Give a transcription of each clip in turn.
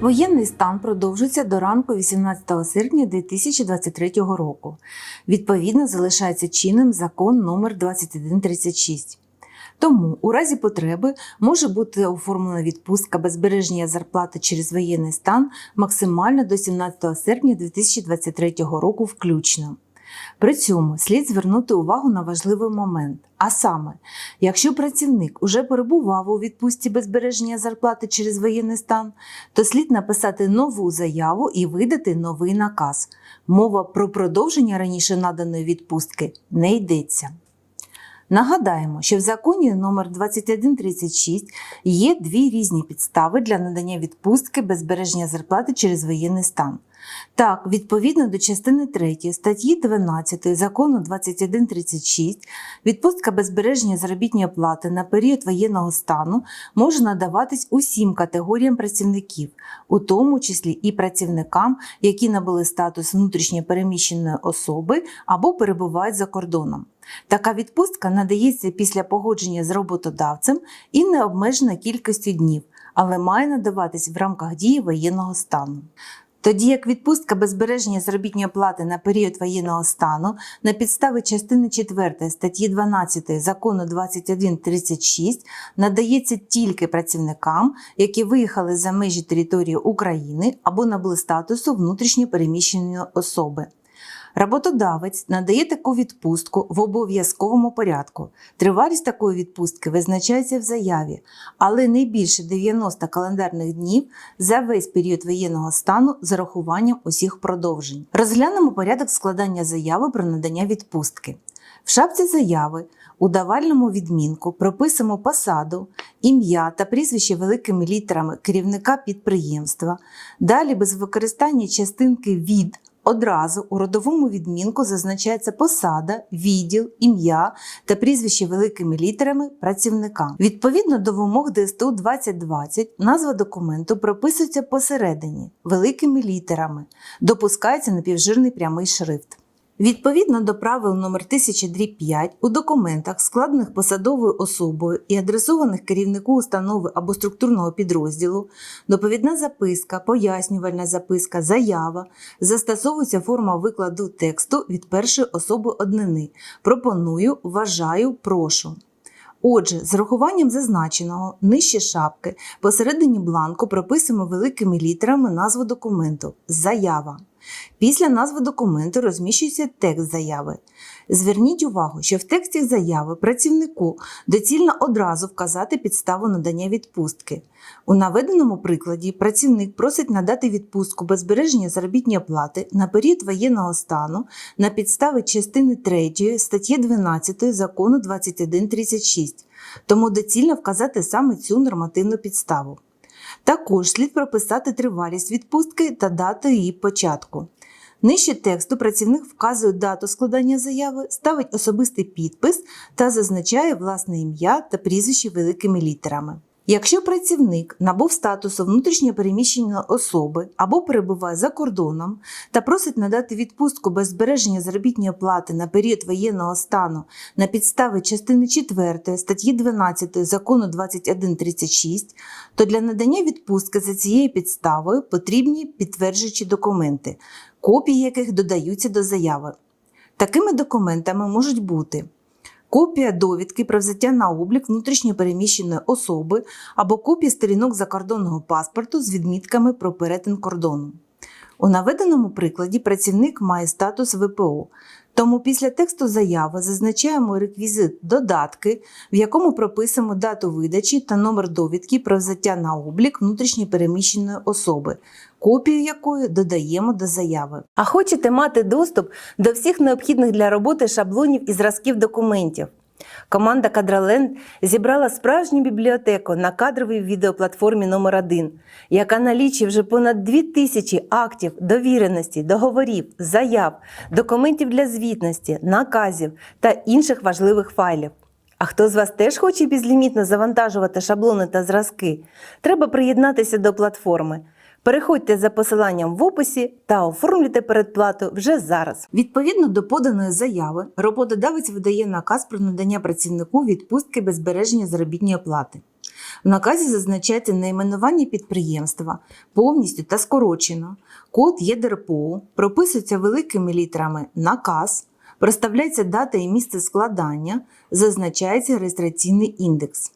Воєнний стан продовжується до ранку 18 серпня 2023 року. Відповідно, залишається чинним закон номер 2136. Тому у разі потреби може бути оформлена відпустка без збереження зарплати через воєнний стан максимально до 17 серпня 2023 року включно. При цьому слід звернути увагу на важливий момент. А саме, якщо працівник уже перебував у відпустці без збереження зарплати через воєнний стан, то слід написати нову заяву і видати новий наказ. Мова про продовження раніше наданої відпустки не йдеться. Нагадаємо, що в законі номер 2136 є дві різні підстави для надання відпустки без збереження зарплати через воєнний стан. Так, відповідно до частини 3 статті 12 закону 2136, відпустка без збереження заробітної плати на період воєнного стану може надаватись усім категоріям працівників, у тому числі і працівникам, які набули статус внутрішньо переміщеної особи або перебувають за кордоном. Така відпустка надається після погодження з роботодавцем і не обмежена кількістю днів, але має надаватись в рамках дії воєнного стану. Тоді як відпустка без збереження заробітної плати на період воєнного стану на підставі частини 4 статті 12 закону 2136 надається тільки працівникам, які виїхали за межі території України або набули статусу внутрішньо переміщеної особи. Роботодавець надає таку відпустку в обов'язковому порядку. Тривалість такої відпустки визначається в заяві, але не більше 90 календарних днів за весь період воєнного стану з урахуванням усіх продовжень. Розглянемо порядок складання заяви про надання відпустки. В шапці заяви у давальному відмінку прописуємо посаду, ім'я та прізвище великими літерами керівника підприємства. Далі без використання частинки від Одразу у родовому відмінку зазначається посада, відділ, ім'я та прізвище великими літерами працівника. Відповідно до вимог ДСТУ 2020 назва документу прописується посередині великими літерами. Допускається напівжирний прямий шрифт. Відповідно до правил номер 1005 у документах, складених посадовою особою і адресованих керівнику установи або структурного підрозділу, доповідна записка, пояснювальна записка, заява застосовується форма викладу тексту від першої особи однини. Пропоную, вважаю, прошу. Отже, з рахуванням зазначеного нижче шапки посередині бланку прописуємо великими літерами назву документу Заява. Після назви документу розміщується текст заяви. Зверніть увагу, що в тексті заяви працівнику доцільно одразу вказати підставу надання відпустки. У наведеному прикладі працівник просить надати відпустку без збереження заробітної плати на період воєнного стану на підставі частини 3 статті 12 закону 2136, тому доцільно вказати саме цю нормативну підставу. Також слід прописати тривалість відпустки та дату її початку. Нижче тексту працівник вказує дату складання заяви, ставить особистий підпис та зазначає власне ім'я та прізвище великими літерами. Якщо працівник набув статусу внутрішньо переміщеної особи або перебуває за кордоном та просить надати відпустку без збереження заробітної плати на період воєнного стану на підставі частини 4 статті 12 закону 2136, то для надання відпустки за цією підставою потрібні підтверджуючі документи, копії яких додаються до заяви. Такими документами можуть бути копія довідки про взяття на облік внутрішньо переміщеної особи або копія сторінок закордонного паспорту з відмітками про перетин кордону. У наведеному прикладі працівник має статус ВПО, тому після тексту заяви зазначаємо реквізит додатки, в якому прописуємо дату видачі та номер довідки про взяття на облік внутрішньопереміщеної особи, копію якої додаємо до заяви. А хочете мати доступ до всіх необхідних для роботи шаблонів і зразків документів? Команда Кадраленд зібрала справжню бібліотеку на кадровій відеоплатформі номер 1 яка налічує вже понад 2000 актів, довіреності, договорів, заяв, документів для звітності, наказів та інших важливих файлів. А хто з вас теж хоче безлімітно завантажувати шаблони та зразки? Треба приєднатися до платформи. Переходьте за посиланням в описі та оформлюйте передплату вже зараз. Відповідно до поданої заяви, роботодавець видає наказ про надання працівнику відпустки без збереження заробітної плати. В наказі зазначається найменування підприємства повністю та скорочено, код ЄДРПО, прописується великими літерами наказ, проставляється дата і місце складання, зазначається реєстраційний індекс.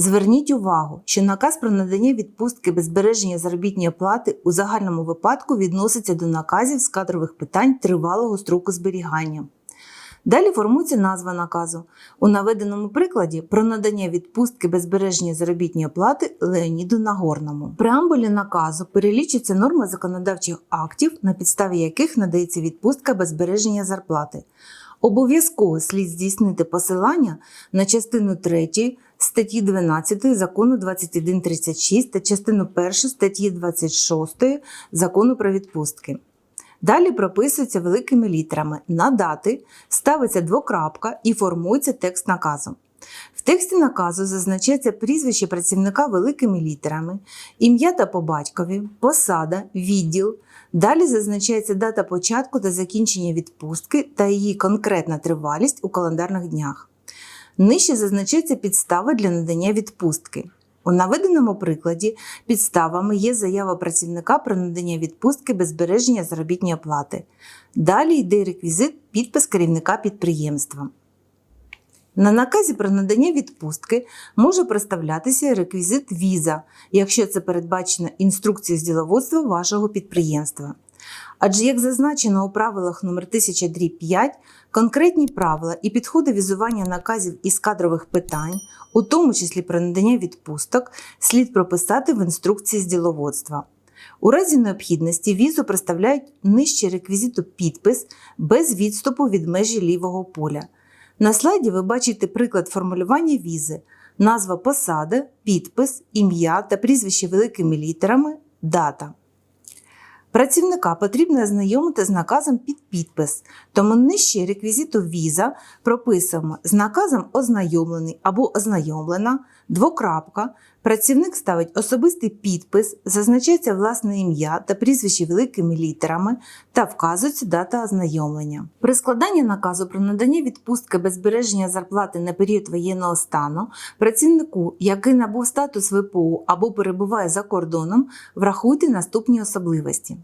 Зверніть увагу, що наказ про надання відпустки без збереження заробітної плати у загальному випадку відноситься до наказів з кадрових питань тривалого строку зберігання. Далі формується назва наказу. У наведеному прикладі про надання відпустки без збереження заробітної плати Леоніду Нагорному. В преамбулі наказу перелічуються норми законодавчих актів, на підставі яких надається відпустка без збереження зарплати. Обов'язково слід здійснити посилання на частину 3 статті 12 закону 2136 та частину 1 статті 26 закону про відпустки. Далі прописується великими літерами надати, ставиться двокрапка і формується текст наказу. В тексті наказу зазначається прізвище працівника великими літерами, ім'я та по батькові, посада, відділ. Далі зазначається дата початку та закінчення відпустки та її конкретна тривалість у календарних днях. Нижче зазначається підстава для надання відпустки. У наведеному прикладі підставами є заява працівника про надання відпустки без збереження заробітної плати. Далі йде реквізит підпис керівника підприємства. На наказі про надання відпустки може проставлятися реквізит віза, якщо це передбачено інструкцією з діловодства вашого підприємства. Адже, як зазначено у правилах номер 1000 5, конкретні правила і підходи візування наказів із кадрових питань, у тому числі про надання відпусток, слід прописати в інструкції з діловодства. У разі необхідності візу представляють нижче реквізиту підпис без відступу від межі лівого поля. На слайді ви бачите приклад формулювання візи, назва посади, підпис, ім'я та прізвище великими літерами, дата. Працівника потрібно ознайомити з наказом під підпис, тому нижче реквізиту віза прописуємо з наказом ознайомлений або ознайомлена, двокрапка, працівник ставить особистий підпис, зазначається власне ім'я та прізвище великими літерами та вказується дата ознайомлення. При складанні наказу про надання відпустки без збереження зарплати на період воєнного стану працівнику, який набув статус ВПО або перебуває за кордоном, врахуйте наступні особливості.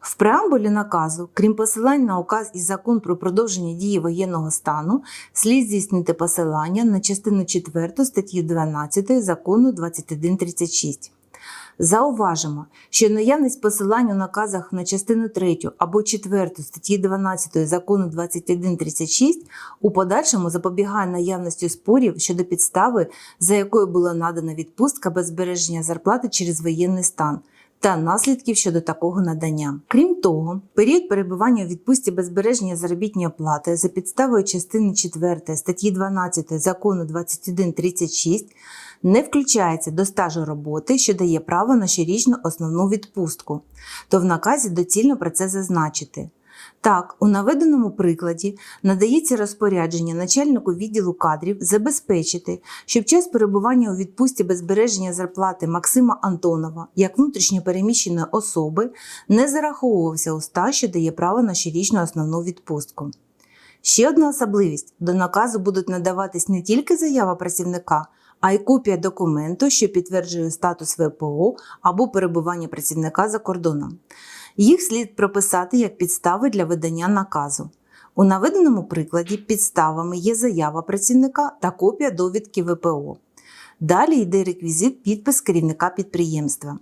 В преамбулі наказу, крім посилань на указ і закон про продовження дії воєнного стану, слід здійснити посилання на частину 4 статті 12 закону 2136. Зауважимо, що наявність посилань у наказах на частину 3 або 4 статті 12 закону 2136 у подальшому запобігає наявності спорів щодо підстави, за якою була надана відпустка без збереження зарплати через воєнний стан та наслідків щодо такого надання. Крім того, період перебування у відпустці без збереження заробітної плати за підставою частини 4 статті 12 закону 2136 не включається до стажу роботи, що дає право на щорічну основну відпустку, то в наказі доцільно про це зазначити. Так, у наведеному прикладі надається розпорядження начальнику відділу кадрів забезпечити, щоб час перебування у відпустці без збереження зарплати Максима Антонова як внутрішньо переміщеної особи не зараховувався у стаж, що дає право на щорічну основну відпустку. Ще одна особливість: до наказу будуть надаватись не тільки заява працівника, а й копія документу, що підтверджує статус ВПО або перебування працівника за кордоном. Їх слід прописати як підстави для видання наказу. У наведеному прикладі підставами є заява працівника та копія довідки ВПО. Далі йде реквізит підпис керівника підприємства.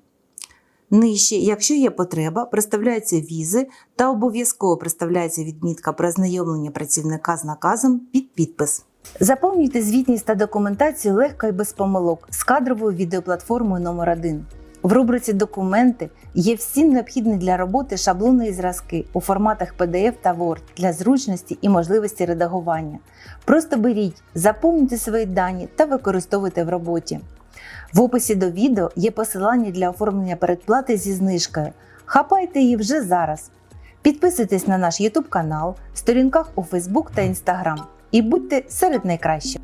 Нижче, якщо є потреба, представляються візи та обов'язково представляється відмітка про ознайомлення працівника з наказом під підпис. Заповнюйте звітність та документацію легко і без помилок з кадровою відеоплатформою номер 1 В рубриці Документи є всі необхідні для роботи шаблони і зразки у форматах PDF та Word для зручності і можливості редагування. Просто беріть, заповнюйте свої дані та використовуйте в роботі. В описі до відео є посилання для оформлення передплати зі знижкою. Хапайте її вже зараз. Підписуйтесь на наш YouTube канал, сторінках у Facebook та Instagram і будьте серед найкращих.